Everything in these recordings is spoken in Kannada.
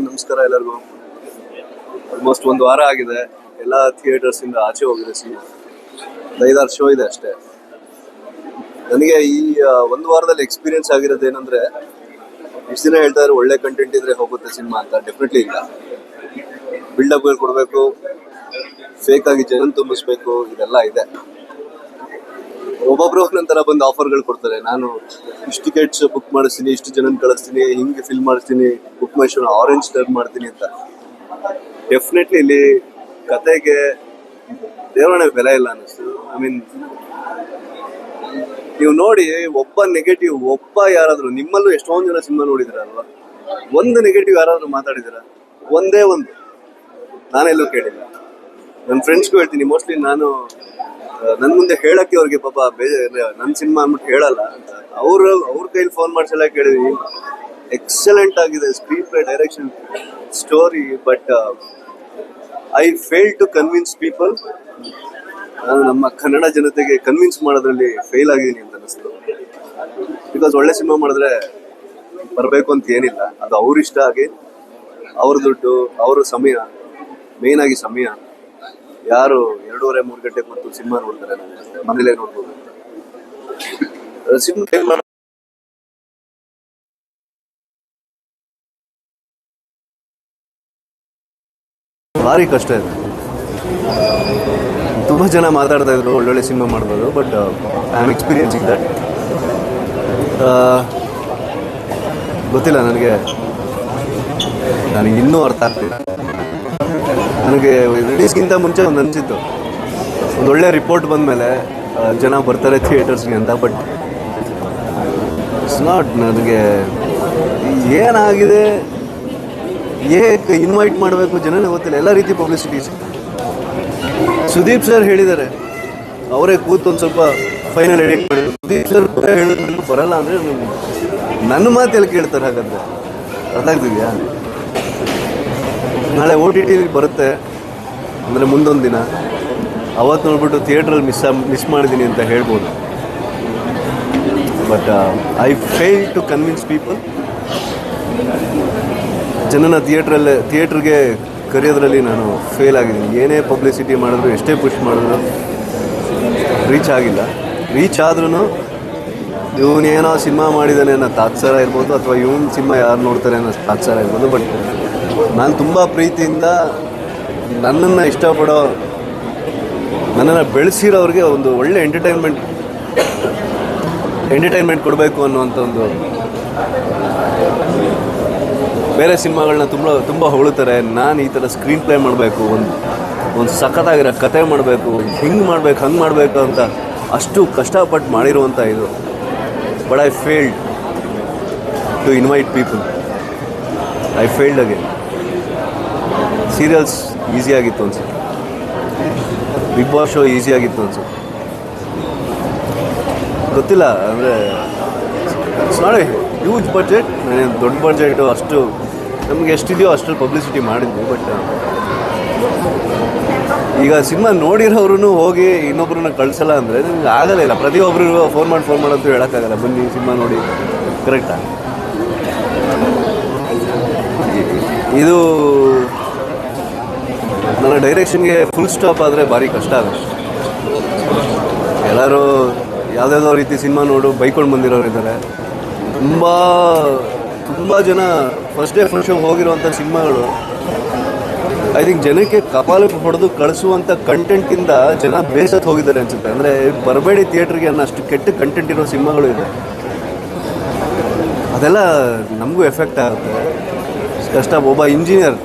ನಮಸ್ಕಾರ ಎಲ್ಲರಿಗೂ. ಆಲ್ಮೋಸ್ಟ್ ಒಂದು ವಾರ ಆಗಿದೆ. ಎಲ್ಲ ಥಿಯೇಟರ್ಸ್ ಇಂದ ಆಚೆ ಹೋಗಿದೆ ಸಿನಿಮಾ ಐದಾರು ಶೋ ಇದೆ ಅಷ್ಟೇ. ನನಗೆ ಈ ಒಂದು ವಾರದಲ್ಲಿ ಎಕ್ಸ್ಪೀರಿಯನ್ಸ್ ಆಗಿರೋದು ಏನಂದ್ರೆ, ಇಷ್ಟು ದಿನ ಹೇಳ್ತಾ ಇದ್ರೆ ಒಳ್ಳೆ ಕಂಟೆಂಟ್ ಇದ್ರೆ ಹೋಗುತ್ತೆ ಸಿನಿಮಾ ಅಂತ. ಡೆಫಿನೆಟ್ಲಿ ಇಲ್ಲ. ಬಿಲ್ಡಪ್ಗಳು ಕೊಡಬೇಕು. ಫೇಕ್ ಆಗಿ ಜನ ತುಂಬಿಸ್ಬೇಕು. ಇದೆಲ್ಲ ಇದೆ. ಒಬ್ಬೊಬ್ರು ಒಂದೊಂಥರ ಬಂದು ಆಫರ್ಗಳು ಕೊಡ್ತಾರೆ. ನಾನು ಇಷ್ಟು ಟಿಕೆಟ್ಸ್ ಬುಕ್ ಮಾಡಿಸ್ತೀನಿ, ಇಷ್ಟು ಜನ ಕಳಿಸ್ತೀನಿ, ಹಿಂಗೆ ಫಿಲ್ ಮಾಡಿಸ್ತೀನಿ ಬುಕ್ ಆರೆಂಜ್ ಟರ್ನ್ ಮಾಡ್ತೀನಿ ಅಂತ. ಡೆಫಿನೆಟ್ಲಿ ಇಲ್ಲಿ ಕತೆಗೆ ದೇವರಣ ಬೆಲೆ ಇಲ್ಲ ಅನ್ನಿಸ್ತು. ಐ ಮೀನ್ ನೀವು ನೋಡಿ, ಒಬ್ಬ ನೆಗೆಟಿವ್ ಒಬ್ಬ ಯಾರಾದರೂ, ನಿಮ್ಮಲ್ಲೂ ಎಷ್ಟೊಂದು ಜನ ಸಿನಿಮಾ ನೋಡಿದಿರಲ್ವಾ? ಒಂದು ನೆಗೆಟಿವ್ ಯಾರಾದರೂ ಮಾತಾಡಿದಿರ? ಒಂದೇ ಒಂದು. ನಾನೆಲ್ಲೂ ಕೇಳಿಲ್ಲ. ನನ್ನ ಫ್ರೆಂಡ್ಸ್ಗೂ ಹೇಳ್ತೀನಿ ಮೋಸ್ಟ್ಲಿ ನಾನು ನನ್ನ ಮುಂದೆ ಹೇಳಕ್ಕೆ ಅವ್ರಿಗೆ ಪಾಪ ನನ್ನ ಸಿನಿಮಾ ಅಂದ್ಬಿಟ್ಟು ಹೇಳಲ್ಲ. ಅವ್ರ ಅವ್ರ ಕೈಲಿ ಫೋನ್ ಮಾಡ್ಸಲ್ಲ ಕೇಳಿದ್ವಿ ಎಕ್ಸಲೆಂಟ್ ಆಗಿದೆ screen play direction story but I fail to convince people ನಾನು ನಮ್ಮ ಕನ್ನಡ ಜನತೆಗೆ ಕನ್ವಿನ್ಸ್ ಮಾಡೋದ್ರಲ್ಲಿ ಫೇಲ್ ಆಗಿದ್ದೀನಿ ಅಂತ ಅನಿಸ್ತು ಬಿಕಾಸ್ ಒಳ್ಳೆ ಸಿನಿಮಾ ಮಾಡಿದ್ರೆ ಬರಬೇಕು ಅಂತ ಏನಿಲ್ಲ. ಅದು ಅವ್ರ ಇಷ್ಟ ಆಗಿ ಅವ್ರ ದುಡ್ಡು, ಅವ್ರ ಸಮಯ ಮೇನ್ ಆಗಿ ಸಮಯ. ಯಾರು ಎರಡೂವರೆ, ಮೂರು ಗಂಟೆ ಮತ್ತು ಸಿನಿಮಾ ನೋಡ್ತಾರೆ ಮನೇಲೆ ಮನೇಲೇ ನೋಡ್ಬೋದು ಸಿನಿಮಾ ಭಾರಿ ಕಷ್ಟ ಇದೆ. ತುಂಬ ಜನ ಮಾತಾಡ್ತಾ ಇದ್ರು, ಒಳ್ಳೊಳ್ಳೆ ಸಿನಿಮಾ ಮಾಡ್ಬೋದು, but I am experiencing that ಗೊತ್ತಿಲ್ಲ, ನನಗೆ ನನಗೆ ಇನ್ನೂ ಅರ್ಥ ಆಗ್ತಿಲ್ಲ. ನನಗೆ ರಿಲೀಸ್ಗಿಂತ ಮುಂಚೆ ಒಂದು ಅನಿಸಿತ್ತು. ಒಂದು ಒಳ್ಳೆ ರಿಪೋರ್ಟ್ ಬಂದಮೇಲೆ ಜನ ಬರ್ತಾರೆ ಥಿಯೇಟರ್ಸ್ಗೆ ಅಂತ ಬಟ್ ಇಟ್ಸ್ ನಾಟ್ ನನಗೆ ಏನಾಗಿದೆ, ಏಕೆ ಇನ್ವೈಟ್ ಮಾಡಬೇಕು ಜನನೇ ಗೊತ್ತಿಲ್ಲ. ಎಲ್ಲ ರೀತಿ ಪಬ್ಲಿಸಿಟೀಸ್ ಸುದೀಪ್ ಸರ್ ಹೇಳಿದ್ದಾರೆ. ಅವರೇ ಕೂತು ಒಂದು ಸ್ವಲ್ಪ ಫೈನಲ್ ಎಡಿಟ್ ಮಾಡಿದ್ರು. ಸುದೀಪ್ ಸರ್ ಹೇಳಿದ್ರು, ಬರಲ್ಲ ಅಂದರೆ ನನ್ನ ಮಾತಲ್ಲಿ ಕೇಳ್ತಾರೆ ಹಾಗಾದ್ರೆ. ಅರ್ಥ ಆಗ್ತಿದ್ಯಾ? ನಾಳೆ ಓ ಟಿ ಟಿಲಿ ಬರುತ್ತೆ. ಅಂದರೆ ಮುಂದೊಂದು ದಿನ. ಅವತ್ತು ನೋಡ್ಬಿಟ್ಟು ಥಿಯೇಟ್ರಲ್ಲಿ ಮಿಸ್ ಮಿಸ್ ಮಾಡಿದ್ದೀನಿ ಅಂತ ಹೇಳ್ಬೋದು. But I fail to convince people ಜನನ ಥಿಯೇಟ್ರಲ್ಲೇ ಥಿಯೇಟ್ರಿಗೆ ಕರೆಯೋದ್ರಲ್ಲಿ ನಾನು ಫೇಲ್ ಆಗಿದ್ದೀನಿ. ಏನೇ ಪಬ್ಲಿಸಿಟಿ ಮಾಡಿದ್ರು ಎಷ್ಟೇ ಪುಷ್ ಮಾಡಿದ್ರು ರೀಚ್ ಆಗಿಲ್ಲ. ರೀಚ್ ಆದ್ರೂ ಇವನೇನೋ ಸಿನಿಮಾ ಮಾಡಿದ್ದಾನೆ ಅನ್ನೋ ತಾತ್ಸಾರ ಇರ್ಬೋದು ಅಥವಾ ಇವನ್ ಸಿನಿಮಾ ಯಾರು ನೋಡ್ತಾರೆ ಅನ್ನೋ ತಾತ್ಸಾರ ಇರ್ಬೋದು. ಬಟ್ ನಾನು ತುಂಬ ಪ್ರೀತಿಯಿಂದ ನನ್ನನ್ನು ಇಷ್ಟಪಡೋ, ನನ್ನನ್ನು ಬೆಳೆಸಿರೋರಿಗೆ ಒಂದು ಒಳ್ಳೆ ಎಂಟರ್ಟೈನ್ಮೆಂಟ್ ಎಂಟರ್ಟೈನ್ಮೆಂಟ್ ಕೊಡಬೇಕು ಅನ್ನುವಂಥ ಒಂದು ಬೇರೆ ಸಿನಿಮಾಗಳನ್ನ ತುಂಬ ತುಂಬ ಹೊಗಳುತ್ತಾರೆ ನಾನು ಈ ಥರ ಸ್ಕ್ರೀನ್ ಪ್ಲೇ ಮಾಡಬೇಕು, ಒಂದು ಒಂದು ಸಖತ್ತಾಗಿರೋ ಕತೆ ಮಾಡಬೇಕು, ಹಿಂಗೆ ಮಾಡಬೇಕು, ಹಂಗೆ ಮಾಡಬೇಕು ಅಂತ ಅಷ್ಟು ಕಷ್ಟಪಟ್ಟು ಮಾಡಿರುವಂಥ ಇದು. But I failed to invite people I failed again serials ಈಸಿಯಾಗಿತ್ತು ಅನ್ಸುತ್ತೆ. ಬಿಗ್ ಬಾಸ್ ಶೋ ಈಸಿಯಾಗಿತ್ತು ಅನ್ಸುತ್ತೆ. ಗೊತ್ತಿಲ್ಲ, ಅಂದರೆ ಎ ಹ್ಯೂಜ್ ಬಜೆಟ್ ದೊಡ್ಡ ಬಜೆಟು ಅಷ್ಟು, ನಮಗೆ ಎಷ್ಟಿದೆಯೋ ಅಷ್ಟು ಪಬ್ಲಿಸಿಟಿ ಮಾಡಿದ್ವಿ ಬಟ್ ಈಗ ಸಿನಿಮಾ ನೋಡಿರೋರು ಹೋಗಿ ಇನ್ನೊಬ್ರನ್ನ ಕಳಿಸಲ್ಲ ಅಂದರೆ ನಿಮ್ಗೆ ಆಗಲ್ಲ ಇಲ್ಲ. ಪ್ರತಿಯೊಬ್ಬರಿಗೂ ಫೋನ್ ಮಾಡಿ ಫೋನ್ ಮಾಡಂತೂ ಹೇಳೋಕ್ಕಾಗಲ್ಲ. ಬನ್ನಿ, ಸಿನಿಮಾ ನೋಡಿ. ಕರೆಕ್ಟಾ ಇದು ಡೈರೆಕ್ಷನ್ಗೆ ಫುಲ್ ಸ್ಟಾಪ್ ಆದರೆ ಭಾರಿ ಕಷ್ಟ ಆಗುತ್ತೆ. ಎಲ್ಲರೂ ಯಾವುದ್ಯಾವುದೋ ರೀತಿ ಸಿನಿಮಾ ನೋಡು, ಬೈಕೊಂಡು ಬಂದಿರೋರು ಇದ್ದಾರೆ. ತುಂಬ ತುಂಬ ಜನ ಫಸ್ಟ್ ಡೇ ಫಸ್ಟ್ ಶೋ ಹೋಗಿರುವಂಥ ಸಿನಿಮಾಗಳು ಐ ಥಿಂಕ್ ಜನಕ್ಕೆ ಕಪಾಲಕ್ಕೆ ಹೊಡೆದು ಕಳಿಸುವಂಥ ಕಂಟೆಂಟಿಂದ ಜನ ಬೇಸತ್ತು ಹೋಗಿದ್ದಾರೆ ಅನಿಸುತ್ತೆ. ಅಂದರೆ ಬರಬೇಡಿ ಥಿಯೇಟ್ರಿಗೆ ಅನ್ನೋ ಅಷ್ಟು ಕೆಟ್ಟ ಕಂಟೆಂಟ್ ಇರೋ ಸಿನಿಮಾಗಳು ಇದೆ. ಅದೆಲ್ಲ ನಮಗೂ ಎಫೆಕ್ಟ್ ಆಗುತ್ತೆ. ಕಷ್ಟ, ಒಬ್ಬ ಇಂಜಿನಿಯರ್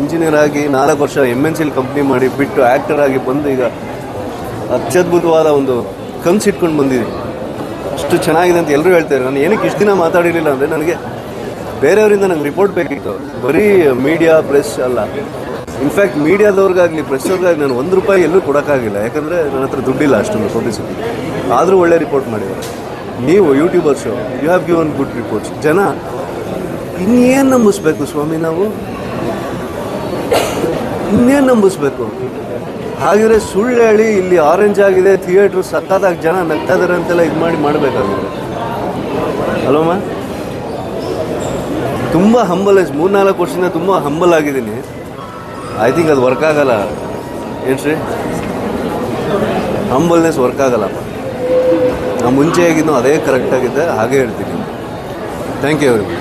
ಇಂಜಿನಿಯರ್ ಆಗಿ ನಾಲ್ಕು ವರ್ಷ ಎಂ ಎನ್ ಸಿಲ್ ಕಂಪ್ನಿ ಮಾಡಿ ಬಿಟ್ಟು ಆ್ಯಕ್ಟರ್ ಆಗಿ ಬಂದು ಈಗ ಅತ್ಯದ್ಭುತವಾದ ಒಂದು ಕನ್ಸು ಇಟ್ಕೊಂಡು ಬಂದಿದ್ದೀನಿ ಅಷ್ಟು ಚೆನ್ನಾಗಿದೆ ಅಂತ ಎಲ್ಲರೂ ಹೇಳ್ತಾರೆ ನಾನು ಏನಕ್ಕೆ ಇಷ್ಟು ದಿನ ಮಾತಾಡಿರಲಿಲ್ಲ ಅಂದರೆ ನನಗೆ ಬೇರೆಯವರಿಂದ ನಂಗೆ ರಿಪೋರ್ಟ್ ಬೇಕಿತ್ತು. ಬರೀ ಮೀಡಿಯಾ ಪ್ರೆಸ್ ಅಲ್ಲ. ಇನ್ಫ್ಯಾಕ್ಟ್ ಮೀಡಿಯಾದವ್ರಿಗಾಗಲಿ ಪ್ರೆಸ್ಸವ್ರಿಗಾಗಲಿ ನಾನು ಒಂದು ರೂಪಾಯಿ ಎಲ್ಲೂ ಕೊಡೋಕ್ಕಾಗಿಲ್ಲ. ಯಾಕಂದರೆ ನನ್ನ ಹತ್ರ ದುಡ್ಡಿಲ್ಲ ಅಷ್ಟೊಂದು ಪಬ್ಲಿಸಿಟಿ ಆದರೂ ಒಳ್ಳೆ ರಿಪೋರ್ಟ್ ಮಾಡಿದ್ದಾರೆ ನೀವು YouTubers you have given good reports ಜನ ಇನ್ನೇನು ನಂಬಿಸ್ಬೇಕು ಸ್ವಾಮಿ ನಾವು? ಇನ್ನೇನು ನಂಬಿಸ್ಬೇಕು? ಹಾಗಿದ್ರೆ ಸುಳ್ಳು ಹೇಳಿ ಇಲ್ಲಿ ಆರೆಂಜ್ ಆಗಿದೆ ಥಿಯೇಟ್ರ್ ಸಕ್ಕತ್ತಾಗಿ ಜನ ನಗ್ತಾ ಇದಾರೆ ಅಂತೆಲ್ಲ ಇದು ಮಾಡಿ ಮಾಡಬೇಕಾಗಿದೆ ಅಲ್ವಮ್ಮ ತುಂಬ ಹಂಬಲ್ ಮೂರ್ನಾಲ್ಕು ವರ್ಷದಿಂದ ತುಂಬ ಹಂಬಲ್ ಆಗಿದ್ದೀನಿ. ಐ ಥಿಂಕ್ ಅದು ವರ್ಕ್ ಆಗಲ್ಲ. ಏನು ಶ್ರೀ? ಹಂಬಲ್ನೆಸ್ ವರ್ಕ್ ಆಗಲ್ಲಪ್ಪ ನಾ ಮುಂಚೆ ಆಗಿದ್ದು ಅದೇ ಕರೆಕ್ಟಾಗಿದ್ದೆ ಹಾಗೇ ಹೇಳ್ತೀನಿ. ಥ್ಯಾಂಕ್ ಯು ಅವ್ರಿಗೆ